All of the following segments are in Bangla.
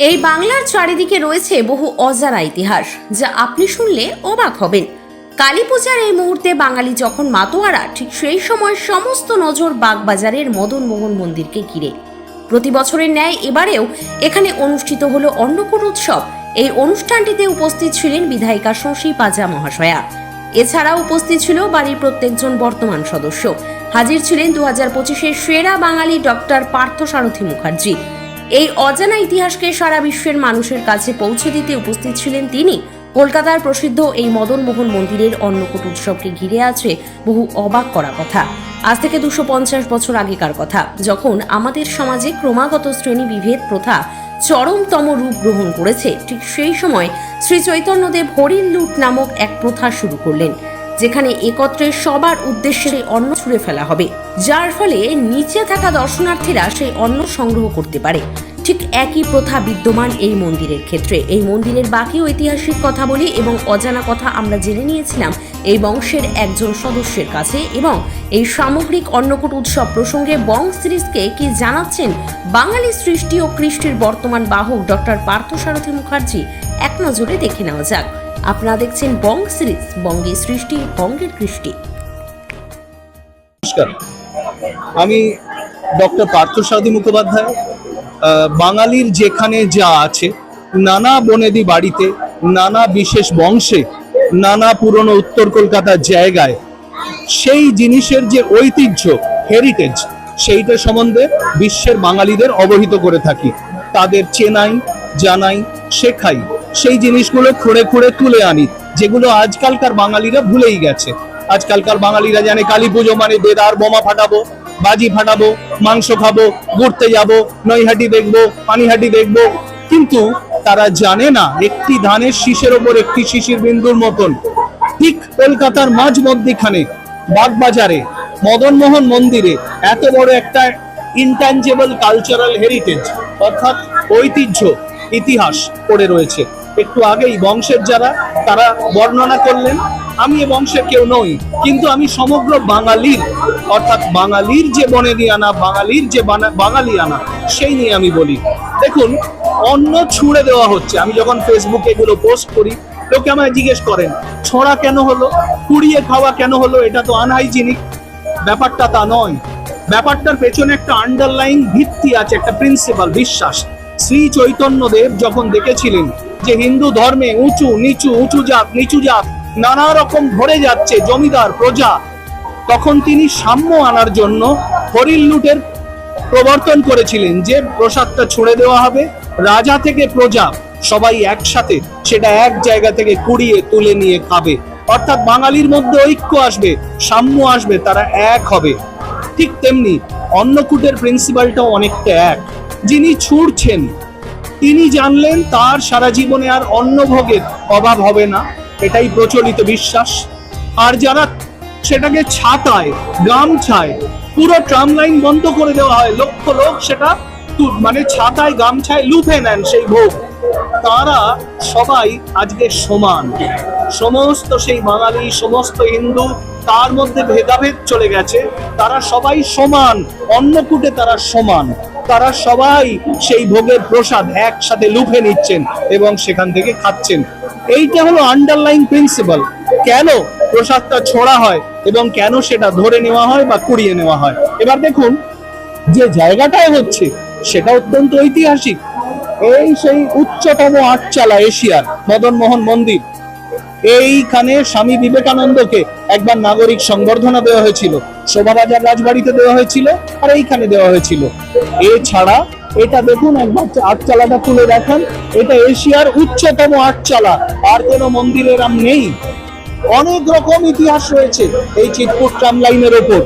এই বাংলার চারিদিকে রয়েছে বহু অজানা ইতিহাস, যা আপনি শুনলে অবাক হবেন। কালী পূজার এই মুহূর্তে বাঙালি যখন মাতোয়ারা, ঠিক সেই সময় সমস্ত নজর বাগবাজারের মদন মোহন মন্দিরকে ঘিরে। প্রতি বছরের ন্যায় এবারেও এখানে অনুষ্ঠিত হলো অন্নকূট উৎসব। এই অনুষ্ঠানটিতে উপস্থিত ছিলেন বিধায়িকা শশী পাজা মহাশয়া। এছাড়া উপস্থিত ছিল বাড়ির প্রত্যেকজন বর্তমান সদস্য। হাজির ছিলেন দু হাজার পঁচিশের সেরা বাঙালি ডক্টর পার্থ সারথী মুখার্জি। এই অজানা ইতিহাসকে সারা বিশ্বের মানুষের কাছে পৌঁছে দিতে উপস্থিত ছিলেন তিনি। কলকাতার প্রসিদ্ধ এই মদন মোহন মন্দিরের অন্নকূট উৎসবকে ঘিরে আছে বহু অবাক করা কথা। আজ থেকে দুশো পঞ্চাশ বছর আগেকার কথা, যখন আমাদের সমাজে ক্রমাগত শ্রেণি বিভেদ প্রথা চরমতম রূপ গ্রহণ করেছে, ঠিক সেই সময় শ্রী চৈতন্যদেব হরিণ লুট নামক এক প্রথা শুরু করলেন। যেখানে একত্রে সবার উদ্দেশ্যে সেই অন্ন ছুঁড়ে ফেলা হবে। যার ফলে নিচে থাকা দর্শনার্থীরা সেই অন্ন সংগ্রহ করতে পারে। ঠিক একই প্রথা বিদ্যমান এই মন্দিরের ক্ষেত্রে। এই মন্দিরের বাকি ঐতিহাসিক কথা বলি এবং অজানা কথা আমরা জেনে নিয়েছিলাম এই বংশের একজন সদস্যের কাছে এবং এই সামগ্রিক অন্নকূট উৎসব প্রসঙ্গে বং সিরিজকে কি জানাচ্ছেন বাঙালি সৃষ্টি ও কৃষ্টির বর্তমান বাহক ডক্টর পার্থসারথী মুখার্জি? এক নজরে দেখে নেওয়া যাক। আপনারা দেখছেন বং সিরিজ বঙ্গের সৃষ্টি, বঙ্গের কৃষ্টি। নমস্কার। আমি ডক্টর পার্থসারথী মুখোপাধ্যায়। বাঙালির যেখানে যা আছে, নানা বনেদি বাড়িতে, নানা বিশেষ বংশে, নানা পুরনো উত্তর কলকাতার জায়গায়, সেই জিনিসের যে ঐতিহ্য হেরিটেজ সেইটা সম্বন্ধে বিশ্বের বাঙালিদের অবহিত করে থাকি। তাদের চেনাই, জানাই, শেখাই। সেই জিনিসগুলো খুঁড়ে খুঁড়ে তুলে আনি, যেগুলো আজকালকার বাঙালিরা ভুলেই গেছে। আজকালকার বাঙালিরা জানে কালী পুজো মানে বেদার বোমা ফাটাবো, বাজি ফাটাবো, মাংস খাব, ঘুরতে যাব, নৈহাটি দেখব, পানিহাটি দেখব। কিন্তু তারা জানে না, একটি ধানের শীষের ওপর একটি শিশির বিন্দুর মতন। ঠিক কলকাতার মাঝ মধ্যিখানে বাগবাজারে, মদনমোহন মন্দিরে এত বড় একটা ইনট্যাঞ্জেবল কালচারাল হেরিটেজ অর্থাৎ ঐতিহ্য, ইতিহাস পড়ে রয়েছে। একটু আগেই বংশের যারা, তারা বর্ণনা করলেন, আমি এ বংশের কেউ নই, কিন্তু আমি সমগ্র বাঙালির, অর্থাৎ বাঙালির যে বনেদিয়ানা, বাঙালির যে বাঙালিয়ানা, সেই নিয়ে আমি বলি। দেখুন, অন্ন ছুঁড়ে দেওয়া হচ্ছে। আমি যখন ফেসবুকে এগুলো পোস্ট করি, লোকে আমায় জিজ্ঞেস করেন, ছোঁড়া কেন হলো? কুড়িয়ে খাওয়া কেন হলো? এটা তো আনহাইজিনিক ব্যাপারটা তা নয়। ব্যাপারটার পেছনে একটা আন্ডারলাইন ভিত্তি আছে, একটা প্রিন্সিপাল বিশ্বাস। শ্রী চৈতন্যদেব যখন দেখেছিলেন যে হিন্দু ধর্মে উঁচু, নিচু, উঁচু জাত, নিচু জাত, নানা রকম ভরে যাচ্ছে জমিদার প্রজা। তখন তিনি সাম্য আনার জন্য হরিল লুটের প্রবর্তন করেছিলেন যে প্রসাদটা ছুঁড়ে দেওয়া হবে। রাজা থেকে প্রজা সবাই একসাথে সেটা এক জায়গা থেকে কুড়িয়ে তুলে নিয়ে খাবে। অর্থাৎ বাঙালির মধ্যে ঐক্য আসবে, সাম্য আসবে, তারা এক হবে। ঠিক তেমনি অন্নকূটের প্রিন্সিপালটাও অনেকটা এক। যিনি ছুঁড়ছেন তিনি জানলেন তার সারা জীবনে আর অন্নভোগের অভাব হবে না, এটাই প্রচলিত বিশ্বাস। আর যারা সেটাকে ছাতায় গামছায়, পুরো ট্রাম লাইন বন্ধ করে দেওয়া হয়, লক্ষ লোক সেটা মানে ছাতায় গামছায় লুফে নেন সেই ভোগ। তারা সবাই আজকে সমান। সমস্ত সেই বাঙালি, সমস্ত হিন্দু, তার মধ্যে ভেদাভেদ চলে গেছে। তারা সবাই সমান, অন্নকূটে তারা সমান। তারা সবাই সেই ভোগের প্রসাদ একসাথে লুফে নিচ্ছেন এবং সেখান থেকে খাচ্ছেন। এইটা হলো আন্ডারলাইন প্রিন্সিপাল কেন প্রসাদটা ছোড়া হয় এবং কেন সেটা ধরে নেওয়া হয় বা কুড়িয়ে নেওয়া হয়? এবার দেখুন, যে জায়গাটায় হচ্ছে, সেটা অত্যন্ত ঐতিহাসিক। এই সেই উচ্চতম আটচালা এশিয়ার মদন মোহন মন্দির। এইখানে স্বামী বিবেকানন্দকে একবার নাগরিক সংবর্ধনা দেওয়া হয়েছিল, শোভাবাজার রাজবাড়িতে দেওয়া হয়েছিল আর এইখানে দেওয়া হয়েছিল। এছাড়া এটা দেখুন, একবার আটচালাটা তুলে দেখান, এটা এশিয়ার উচ্চতম আটচালা, আর কোনো মন্দিরের আম নেই। অনেক রকম ইতিহাস রয়েছে এই চিতপুর ট্রাম লাইনের ওপর,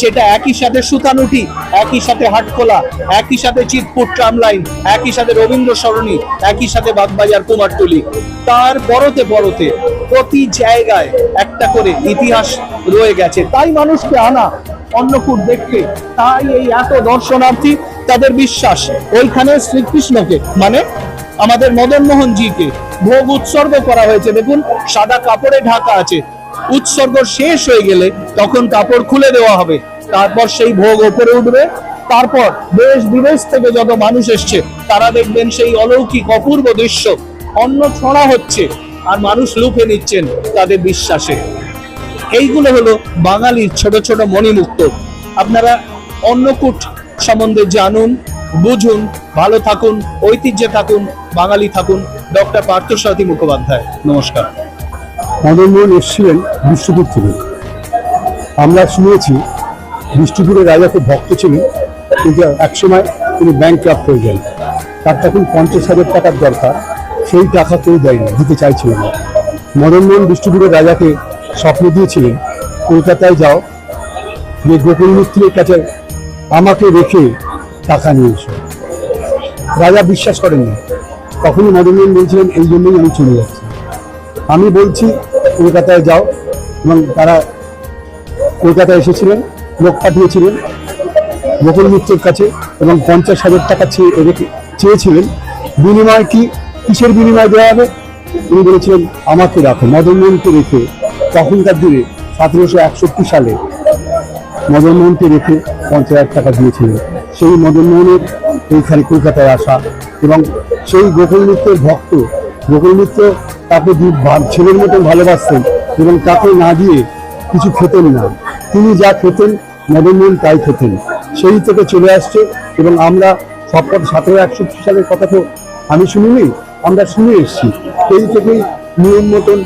যেটা একই সাথে সুতানুটি, একই সাথে হাটখোলা একই সাথে চিতপুর ট্রাম লাইন, একই সাথে রবীন্দ্র সরণি, একই সাথে বাগবাজার কুমারটুলি তার বড়তে পরতে প্রতি জায়গায় একটা করে ইতিহাস রয়ে গেছে। তাই মানুষকে আনা অন্নকূট দেখতে, তাই এই এত দর্শনার্থী তাদের বিশ্বাস। ওইখানে শ্রীকৃষ্ণকে মানে আমাদের মদন মোহন জিকে ভোগ উৎসর্গ করা হয়েছে। দেখুন, সাদা কাপড়ে ঢাকা আছে। উৎসর্গ শেষ হয়ে গেলে তখন কাপড় খুলে দেওয়া হবে। তারপর সেই ভোগ ওপরে উঠবে। তারপর দেশ বিদেশ থেকে যত মানুষ এসছে, তারা দেখবেন সেই অলৌকিক অপূর্ব দৃশ্য। অন্ন ছড়া হচ্ছে। আর মানুষ লুপে নিচ্ছেন তাদের বিশ্বাসে। এইগুলো হলো বাঙালির ছোট ছোট মণিমুক্ত। আপনারা অন্নকূট সম্বন্ধে জানুন, বুঝুন, ভালো থাকুন, ঐতিহ্যে থাকুন, বাঙালি থাকুন। ডক্টর পার্থসারথী মুখোপাধ্যায়, নমস্কার। মদন মোহন এসেছিলেন বিষ্ণুপুর থেকে। আমরা শুনেছি বিষ্ণুপুরের রাজা খুব ভক্ত ছিলেন, কিন্তু একসময় তিনি ব্যাংক ক্রাফ্ট হয়ে যান তার তখন পঞ্চাশ হাজার টাকার দরকার। সেই টাকা কেউ দেয়নি, দিতে চাইছিলেন না। মদন মোহন বিষ্ণুপুরের রাজাকে স্বপ্ন দিয়েছিলেন, কলকাতায় যাও যে গোকুল মিত্রের কাছে আমাকে রেখে টাকা নিয়ে এসো। রাজা বিশ্বাস করেননি। তখনই মদন মোহন বলছিলেন, এই জন্যই আমি চলে যাচ্ছি। আমি বলছি, কলকাতায় যাও এবং তারা কলকাতায় এসেছিলেন, লোক পাঠিয়েছিলেন, গোকুল মিত্রের কাছে এবং পঞ্চাশ হাজার টাকা চেয়ে রেখে চেয়েছিলেন। বিনিময় কি কিসের বিনিময় দেওয়া হবে? তিনি বলেছিলেন, আমাকে রাখো মদন মোহনকে রেখে। তখনকার দিনে সতেরোশো একষট্টি সালে মদন মোহনকে রেখে পঞ্চাশ হাজার টাকা দিয়েছিলেন সেই মদন মোহনের এইখানে কলকাতায় আসা এবং সেই গোকুল মিত্রের ভক্ত, গোকুল মিত্র তাকে ছেলের মতন ভালোবাসতেন এবং তাকে না দিয়ে কিছু খেতেন না। তিনি যা খেতেন মদন মোহন তাই খেতেন। সেই থেকে চলে আসছে এবং আমরা সবকটা সতেরো একষট্টি সালের কথা তো আমি শুনিনি আমরা শুনে এসেছি। সেই থেকেই নিয়ম মতন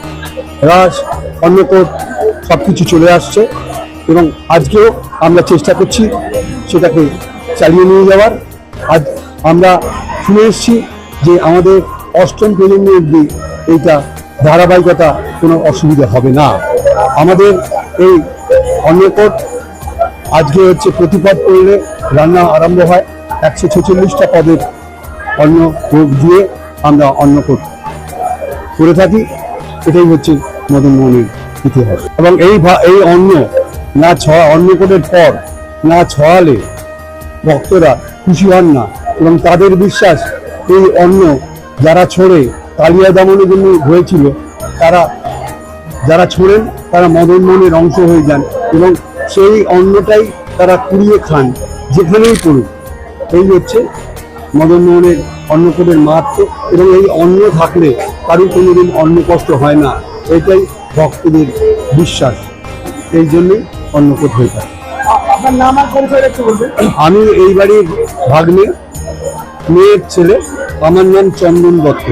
রাস অন্নকট সব কিছু চলে আসছে এবং আজকেও আমরা চেষ্টা করছি সেটাকে চালিয়ে নিয়ে যাওয়ার। আজ আমরা শুনে এসেছি যে আমাদের অষ্টম প্রজন্ম অব্দি এইটা ধারাবাহিকতা কোনো অসুবিধা হবে না। আমাদের এই অন্নকট আজকে হচ্ছে প্রতিপদ করলে রান্না আরম্ভ হয়। একশো ছেচল্লিশটা পদের অন্ন দিয়ে আমরা অন্নকট করে থাকি, এটাই হচ্ছে মদন মোহনের ইতিহাস। এবং এই এই অন্ন না ছড়া অন্নকূটের পর, না ছড়ালে ভক্তরা খুশি হন না, এবং তাদের বিশ্বাস, এই অন্ন যারা ছড়ে, কালিয়া দমনের জন্য হয়েছিল, তারা, যারা ছোড়েন, তারা মদন মোহনের অংশ হয়ে যান, এবং সেই অন্নটাই তারা কুড়িয়ে খান, যেখানেই পড়ুক। এই হচ্ছে মদন মোহনের অন্নকূটের মাত্র এবং এই অন্ন থাকলে কারও কোনোদিন অন্ন কষ্ট হয় না। এটাই ভক্তদের বিশ্বাস। এই জন্যই অন্নপদ হয়ে থাকে। আমি এই বাড়ির ভাগ্নে মেয়ের ছেলে। আমার নাম চন্দন দত্ত।